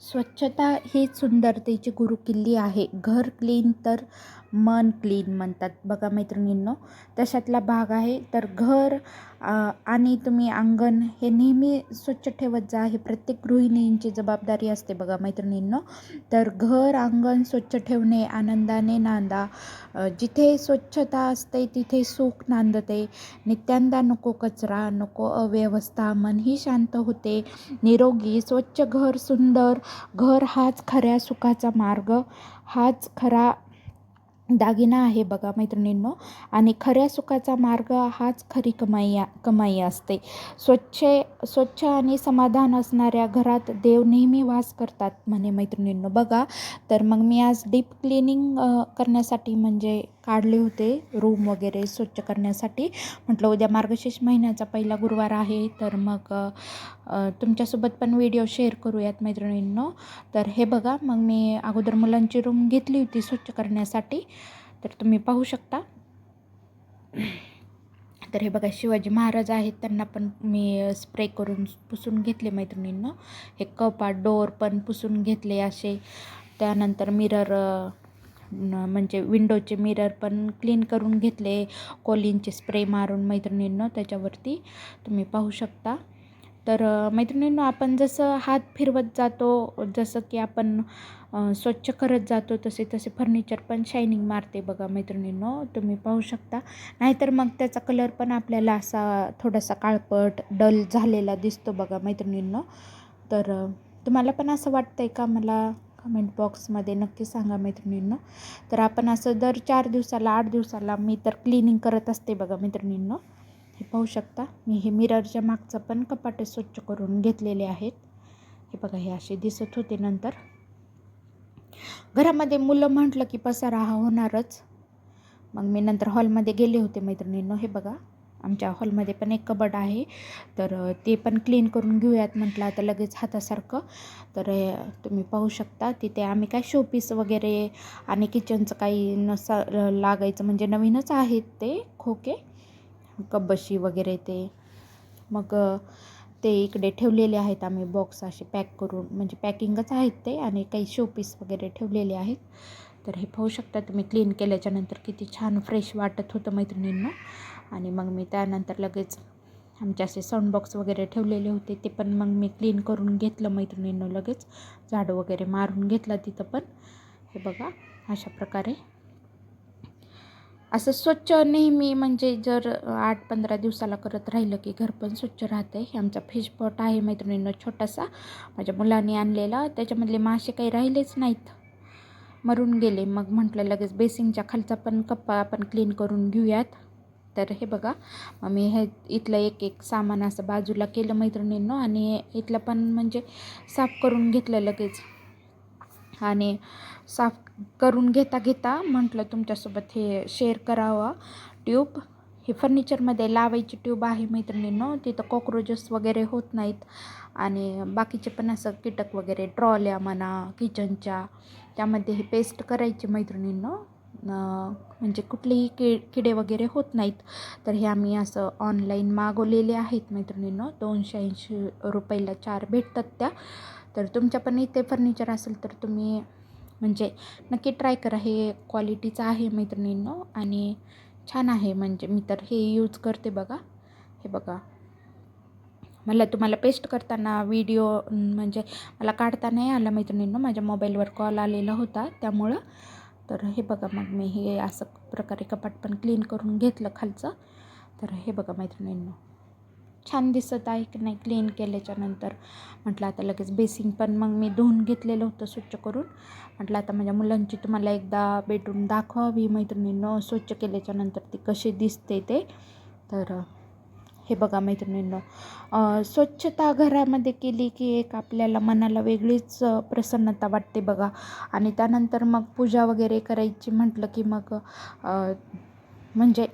स्वच्छता ही सुंदरतेची गुरुकिल्ली आहे. घर क्लीन तर मन क्लीन म्हणतात. बघा मैत्रिणींनो तशातला भाग आहे. तर घर आणि तुम्ही अंगण हे नेहमी स्वच्छ ठेवत जा. हे प्रत्येक गृहिणींची जबाबदारी असते बघा मैत्रिणींनो. तर घर अंगण स्वच्छ ठेवणे आनंदाने नांदा. जिथे स्वच्छता असते तिथे सुख नांदते. नित्यांदा नको कचरा नको अव्यवस्था. मनही शांत होते. निरोगी स्वच्छ घर सुंदर. घर हाच खऱ्या सुखाचा मार्ग. हाच खरा दागिना आहे बघा मैत्रिणींनो. आणि खऱ्या सुखाचा मार्ग हाच खरी कमाई कमाई असते. स्वच्छ स्वच्छ आणि समाधान असणाऱ्या घरात देव नेहमी वास करतात म्हणे मैत्रिणींनो. बघा तर मग मी आज डीप क्लिनिंग करण्यासाठी म्हणजे काढले होते. रूम वगैरे स्वच्छ करण्यासाठी. म्हटलं उद्या मार्गशीर्ष महिन्याचा पहिला गुरुवार आहे तर मग तुमच्यासोबत पण व्हिडिओ शेअर करूयात मैत्रिणींनो. तर हे बघा मग मी अगोदर मुलांची रूम घेतली होती स्वच्छ करण्यासाठी. तर तुम्ही पाहू शकता. तर हे बघा शिवाजी महाराज आहेत त्यांना पण मी स्प्रे करून पुसून घेतले मैत्रिणींनो. हे कपाट डोअर पण पुसून घेतले असे. त्यानंतर मिरर म्हणजे विंडोचे मिरर पण क्लीन करून घेतले कोलिनचे स्प्रे मारून मैत्रिणींनो त्याच्यावरती तुम्ही पाहू शकता. तर मैत्रिणींनो आपण जसं हात फिरवत जातो जसं की आपण स्वच्छ करत जातो तसे तसे फर्निचर पण शायनिंग मारते बघा मैत्रिणींनो तुम्ही पाहू शकता. नाहीतर मग त्याचा कलर पण आपल्याला असा थोडासा काळपट डल झालेला दिसतो बघा मैत्रिणींनो. तर तुम्हाला पण असं वाटतं आहे का? मला कमेंट बॉक्समध्ये नक्की सांगा मैत्रिणींनो. तर आपण असं दर चार दिवसाला आठ दिवसाला मी तर क्लिनिंग करत असते बघा मैत्रिणींनो. हे पाहू शकता. मी हे मिररच्या मागचं पण कपाटे स्वच्छ करून घेतलेले आहेत. हे बघा हे असे दिसत होते नंतर. घरामध्ये मुलं म्हटलं की पसारा हा होणारच. मग मी नंतर हॉलमध्ये गेले होते मैत्रिणींनो हे बघा. आमच्या हॉलमध्ये पण एक कबड आहे. तर ते पण क्लीन करून घेऊयात म्हटलं आता लगेच हातासारखं. तर तुम्ही पाहू शकता तिथे आम्ही काय शोपीस वगैरे आणि किचनचं काही नसा लागायचं म्हणजे नवीनच आहेत ते खोके कब्बशी वगैरे ते. मग ते इकडे ठेवलेले आहेत आम्ही बॉक्स असे पॅक करून म्हणजे पॅकिंगच आहेत ते आणि काही शोपीस वगैरे ठेवलेले आहेत. तर हे पाहू शकता तुम्ही क्लीन केल्याच्यानंतर किती छान फ्रेश वाटत होतं मैत्रिणींना. आणि मग मी त्यानंतर लगेच आमचे असे साऊंड बॉक्स वगैरे ठेवलेले होते ते पण मग मी क्लीन करून घेतलं मैत्रिणींनं लगेच. झाडं वगैरे मारून घेतलं तिथं पण. हे बघा अशा प्रकारे. असं स्वच्छ नेहमी म्हणजे जर आठ पंधरा दिवसाला करत राहिलं की घर पण स्वच्छ राहतं हे आमचा फिश पॉट आहे मैत्रिणींनो छोटासा. माझ्या मुलाने आणलेला. त्याच्यामधले मासे काही राहिलेच नाहीत. मरून गेले. मग म्हटलं लगेच बेसिंगच्या खालचा पण कप्पा आपण क्लीन करून घेऊयात. तर हे बघा मी हे इथलं एक एक सामान असं बाजूला केलं मैत्रिणींनो आणि इथलं पण म्हणजे साफ करून घेतलं लगेच. आणि साफ करून घेता घेता म्हटलं तुमच्यासोबत हे शेअर करावं. ट्यूब हे फर्निचरमध्ये लावायची ट्यूब आहे मैत्रिणींनो तिथं कॉक्रोचेस वगैरे होत नाहीत. आणि बाकीचे पण असं कीटक वगैरे ट्रॉल्या म्हणा किचनच्या त्यामध्ये हे पेस्ट करायची मैत्रिणींनो. म्हणजे कुठलेही कि किडे वगैरे होत नाहीत. तर हे आम्ही असं ऑनलाईन मागवलेले आहेत मैत्रिणींनो. दोनशे ऐंशी रुपयाला चार भेटतात त्या. तर तुमच्या पण इथे फर्निचर असेल तर तुम्ही म्हणजे नक्की ट्राय करा. हे क्वालिटीचं आहे मैत्रिणींनो आणि छान आहे. म्हणजे मी तर हे यूज करते बघा. हे बघा. मला तुम्हाला पेस्ट करताना व्हिडिओ म्हणजे मला काढता नाही आला मैत्रिणींनो. माझ्या मोबाईलवर कॉल आलेला होता. त्यामुळं तर हे बघा मग मी हे असं प्रकारे कपाट पण क्लीन करून घेतलं खालचं. तर हे बघा मैत्रिणींनो छान दिसत आहे की नाही क्लीन केल्याच्यानंतर म्हटलं आता लगेच बेसिंग पण मग मी धुवून घेतलेलं होतं स्वच्छ करून. म्हटलं आता माझ्या मुलांची तुम्हाला एकदा बेडरूम दाखवावी मैत्रिणींनो स्वच्छ केल्याच्यानंतर ती कशी दिसते ते. तर हे बघा मैत्रिणींनो. स्वच्छता घरामध्ये केली की एक आपल्याला मनाला वेगळीच प्रसन्नता वाटते बघा. आणि त्यानंतर मग पूजा वगैरे करायची म्हटलं की मग म्हणजे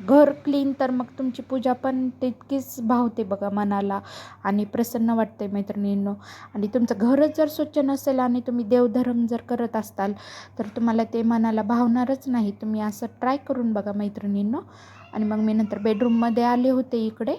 घर क्लीन तर मग तुमची पूजा पण तितकीच भावते बघा मनाला आणि प्रसन्न वाटते मैत्रिणींनो. आणि तुमचं घरच जर स्वच्छ नसेल आणि तुम्ही देवधर्म जर करत असाल तर तुम्हाला ते मनाला भावणारच नाही. तुम्ही असं ट्राय करून बघा मैत्रिणींनो. आणि मग मी नंतर बेडरूममध्ये आले होते इकडे.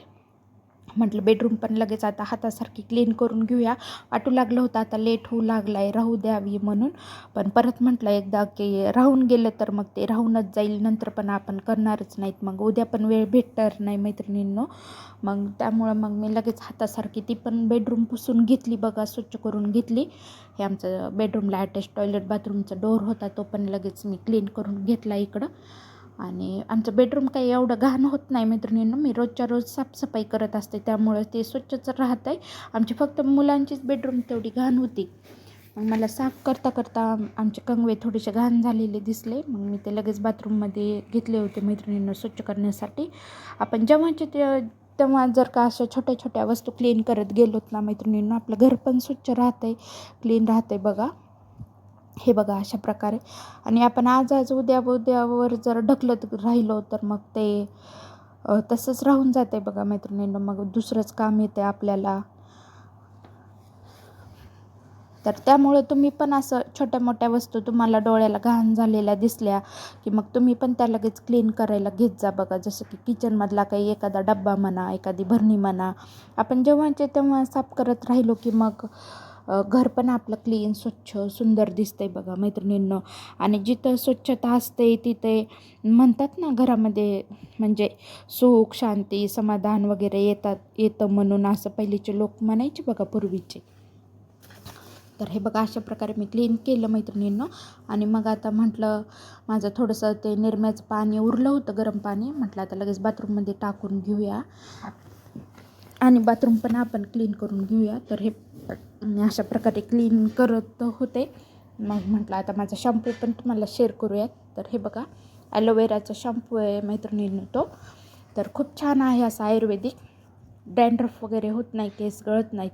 म्हटलं बेडरूम पण लगेच आता हातासारखी क्लीन करून घेऊया. वाटू लागलं होतं आता लेट होऊ लागला आहे राहू द्यावी म्हणून. पण परत म्हटलं एकदा की राहून गेलं तर मग ते राहूनच जाईल नंतर पण आपण करणारच नाहीत. मग उद्या पण वेळ भेटणार नाही मैत्रिणींनो. मग त्यामुळं मग मी लगेच हातासारखी ती पण बेडरूम पुसून घेतली बघा स्वच्छ करून घेतली. हे आमचं बेडरूमला अटॅच टॉयलेट बाथरूमचा डोर होता तो पण लगेच मी क्लीन करून घेतला इकडं. आणि आमचं बेडरूम काही एवढं घाण होत नाही मैत्रिणींनो. मी रोजच्या रोज साफसफाई करत असते त्यामुळं ते स्वच्छच राहत आहे आमची फक्त मुलांचीच बेडरूम तेवढी घाण होती. मग मला साफ करता करता आमचे कंगवे थोडेसे घाण झालेले दिसले. मग मी ते लगेच बाथरूममध्ये घेतले होते मैत्रिणींना स्वच्छ करण्यासाठी. आपण जेव्हाचे ते तेव्हा जर का अशा छोट्या छोट्या वस्तू क्लीन करत गेलोत ना मैत्रिणींना आपलं घर पण स्वच्छ राहतं आहे क्लीन राहतं आहे बघा. हे बघा अशा प्रकारे. आणि आपण आज आज उद्या उद्यावर जर ढकलत राहिलो तर मग ते तसंच राहून जाते बघा मैत्रिणींना. मग दुसरंच काम येते आपल्याला. तर त्यामुळं तुम्ही पण असं छोट्या मोठ्या वस्तू तुम्हाला डोळ्याला घाण झालेल्या दिसल्या की मग तुम्ही पण त्या लगेच क्लीन करायला घेत जा बघा. जसं की किचनमधला काही एखादा डब्बा म्हणा एखादी भरणी म्हणा. आपण जेव्हाचे तेव्हा साफ करत राहिलो की मग घर पण आपलं क्लीन स्वच्छ सुंदर दिसतंय बघा मैत्रिणींनं. आणि जिथं स्वच्छता असते तिथे म्हणतात ना घरामध्ये म्हणजे सुख शांती समाधान वगैरे येतात येतं म्हणून असं पहिलेचे लोक म्हणायचे बघा पूर्वीचे. तर हे बघा अशा प्रकारे मी क्लीन केलं मैत्रिणींनं. आणि मग आता म्हटलं माझं थोडंसं ते निरम्याचं पाणी उरलं होतं गरम पाणी. म्हटलं आता लगेच बाथरूममध्ये टाकून घेऊया. आणि बाथरूम पण आपण क्लीन करून घेऊया. तर हे अशा प्रकारे क्लीन करत होते. मग म्हटलं आता माझा शॅम्पू पण तुम्हाला शेअर करूयात. तर हे बघा ॲलोवेराचा शॅम्पू आहे मैत्रिणीनं तो. तर खूप छान आहे असा आयुर्वेदिक. डॅन्ड्रफ वगैरे होत नाही केस गळत नाहीत.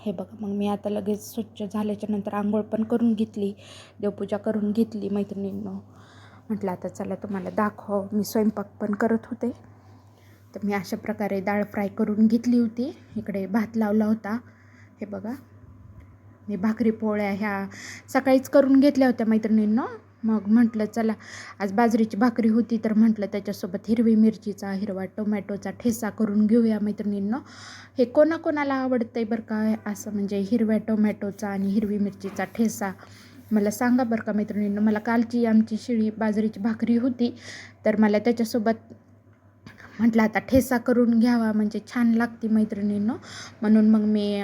हे बघा मग मी आता लगेच स्वच्छ झाल्याच्यानंतर आंघोळ पण करून घेतली. देवपूजा करून घेतली मैत्रिणींनो. म्हटलं आता चला तुम्हाला दाखव मी स्वयंपाक पण करत होते. तर मी अशा प्रकारे डाळ फ्राय करून घेतली होती. इकडे भात लावला होता. हे बघा. मी भाकरी पोळ्या ह्या सकाळीच करून घेतल्या होत्या मैत्रिणींनो. मग म्हटलं चला आज बाजरीची भाकरी होती तर म्हटलं त्याच्यासोबत हिरवी मिरचीचा हिरवा टोमॅटोचा ठेसा करून घेऊया मैत्रिणींनो. हे कोणाकोणाला आवडतं आहे बरं का? असं म्हणजे हिरव्या टोमॅटोचा आणि हिरवी मिरचीचा ठेसा. मला सांगा बरं का मैत्रिणींनो मला कालची आमची शिळी बाजरीची भाकरी होती तर मला त्याच्यासोबत म्हटलं आता ठेसा करून घ्यावा म्हणजे छान लागते मैत्रिणींनो. म्हणून मग मी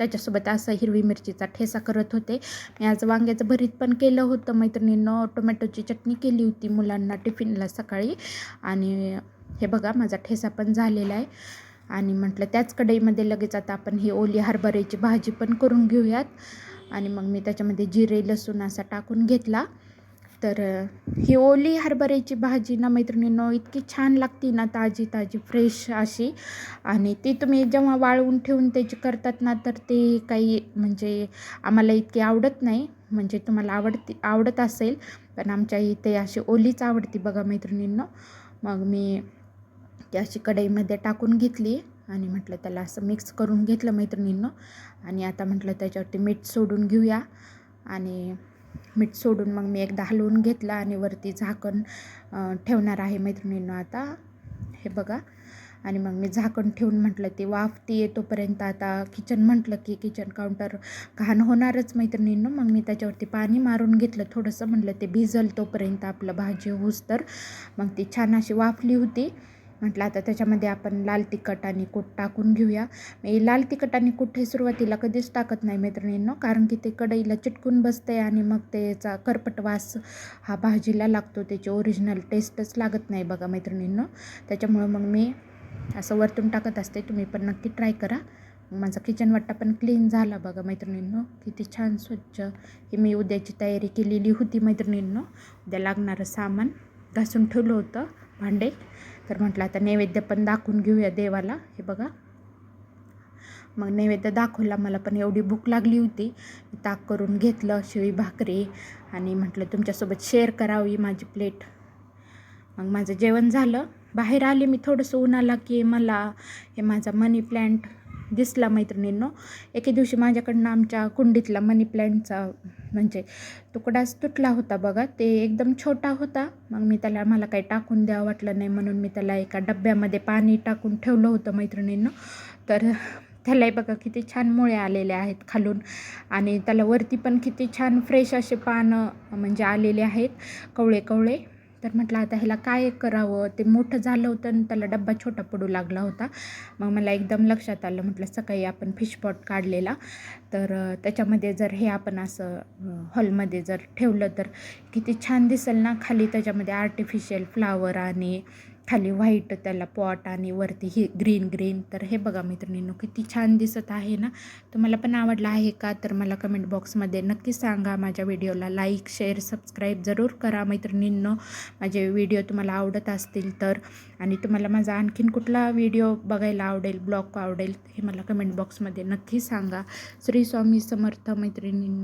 त्याच्यासोबत असं हिरवी मिरचीचा ठेसा करत होते. मी आज वांग्याचं भरीत पण केलं होतं. मैत्रिणीनं टोमॅटोची चटणी केली होती मुलांना टिफिनला सकाळी. आणि हे बघा माझा ठेसा पण झालेला आहे. आणि म्हटलं त्याच कढईमध्ये लगेच आता आपण ही ओली हरभऱ्याची भाजी पण करून घेऊयात. आणि मग मी त्याच्यामध्ये जिरे लसूण असा टाकून घेतला. तर ही ओली हरभऱ्याची भाजी ना मैत्रिणींनो इतकी छान लागते ना ताजी ताजी फ्रेश अशी. आणि ती तुम्ही जेव्हा वाळवून ठेवून त्याची करतात ना तर ते काही म्हणजे आम्हाला इतकी आवडत नाही. म्हणजे तुम्हाला आवडती आवडत असेल पण आमच्या इथे अशी ओलीच आवडती बघा मैत्रिणींनो. मग मी ती अशी कढईमध्ये टाकून घेतली आणि म्हटलं त्याला असं मिक्स करून घेतलं मैत्रिणींनो. आणि आता म्हटलं त्याच्यावरती मीठ सोडून घेऊया. आणि मीठ सोडून मग मी एकदा हलवून घेतला आणि वरती झाकण ठेवणार आहे मैत्रिणींनो आता. हे बघा. आणि मग मी झाकण ठेवून म्हटलं ते वाफ ती येतोपर्यंत आता किचन म्हटलं की किचन काउंटर घाण होणारच मैत्रिणींनो. मग मी त्याच्यावरती पाणी मारून घेतलं. थोडंसं म्हटलं ते भिजल तोपर्यंत आपलं भाजी होऊस तर. मग ती छान अशी वाफली होती. म्हटलं आता त्याच्यामध्ये आपण लाल तिखट आणि कूट टाकून घेऊया. मी लाल तिखट आणि कूट हे सुरुवातीला कधीच टाकत नाही मैत्रिणींनो कारण की ते कढईला चिटकून बसते आणि मग त्याचा करपट वास हा भाजीला लागतो. त्याची ओरिजिनल टेस्टच लागत नाही बघा मैत्रिणींनो. त्याच्यामुळं मग मी असं वरतून टाकत असते. तुम्ही पण नक्की ट्राय करा. माझा किचन वाटा पण क्लीन झाला बघा मैत्रिणींनो. किती छान स्वच्छ ही मी उद्याची तयारी केलेली होती मैत्रिणींनो. उद्या लागणारं सामान घासून ठेवलं होतं भांडे. तर म्हटलं आता नैवेद्य पण दाखवून घेऊया देवाला. हे बघा. मग नैवेद्य दाखवला मला पण एवढी भूक लागली होती. ताक करून घेतलं शिळी भाकरी आणि म्हटलं तुमच्यासोबत शेअर करावी माझी प्लेट मग माझं जेवण झालं. बाहेर आले मी थोडंसं उन्हाला की मला हे माझा मनी प्लॅन्ट दिसला मैत्रिणींनो. एके दिवशी माझ्याकडनं आमच्या कुंडीतला मनी प्लॅन्टचा म्हणजे तुकडाच तुटला होता बघा ते एकदम छोटा होता. मग मी त्याला मला काही टाकून द्यावं वाटलं नाही म्हणून मी त्याला एका डब्यामध्ये पाणी टाकून ठेवलं होतं मैत्रिणींना. तर त्यालाही बघा किती छान मुळे आलेले आहेत खालून. आणि त्याला वरती पण किती छान फ्रेश असे पानं म्हणजे आलेले आहेत कवळे कवळे तर म्हटलं आता ह्याला काय करावं? ते मोठं झालं होतं आणि त्याला डब्बा छोटा पडू लागला होता. मग मला एकदम लक्षात आलं म्हटलं सकाळी आपण फिश पॉट काढलेला. तर त्याच्यामध्ये जर हे आपण असं हॉलमध्ये जर ठेवलं तर किती छान दिसेल ना खाली त्याच्यामध्ये आर्टिफिशियल फ्लावर आणि खाली व्हाईट त्याला पॉट आणि वरती ही ग्रीन ग्रीन तर हे बघा मैत्रिणींनो किती छान दिसत आहे ना? तुम्हाला पण आवडला आहे का? तर मला कमेंट बॉक्समध्ये नक्की सांगा. माझ्या व्हिडिओला लाईक शेअर सबस्क्राईब जरूर करा मैत्रिणींनो माझे व्हिडिओ तुम्हाला आवडत असतील तर. आणि तुम्हाला माझा आणखीन कुठला व्हिडिओ बघायला आवडेल ब्लॉग आवडेल हे मला कमेंट बॉक्समध्ये नक्की सांगा. श्री स्वामी समर्थ मैत्रिणींनो.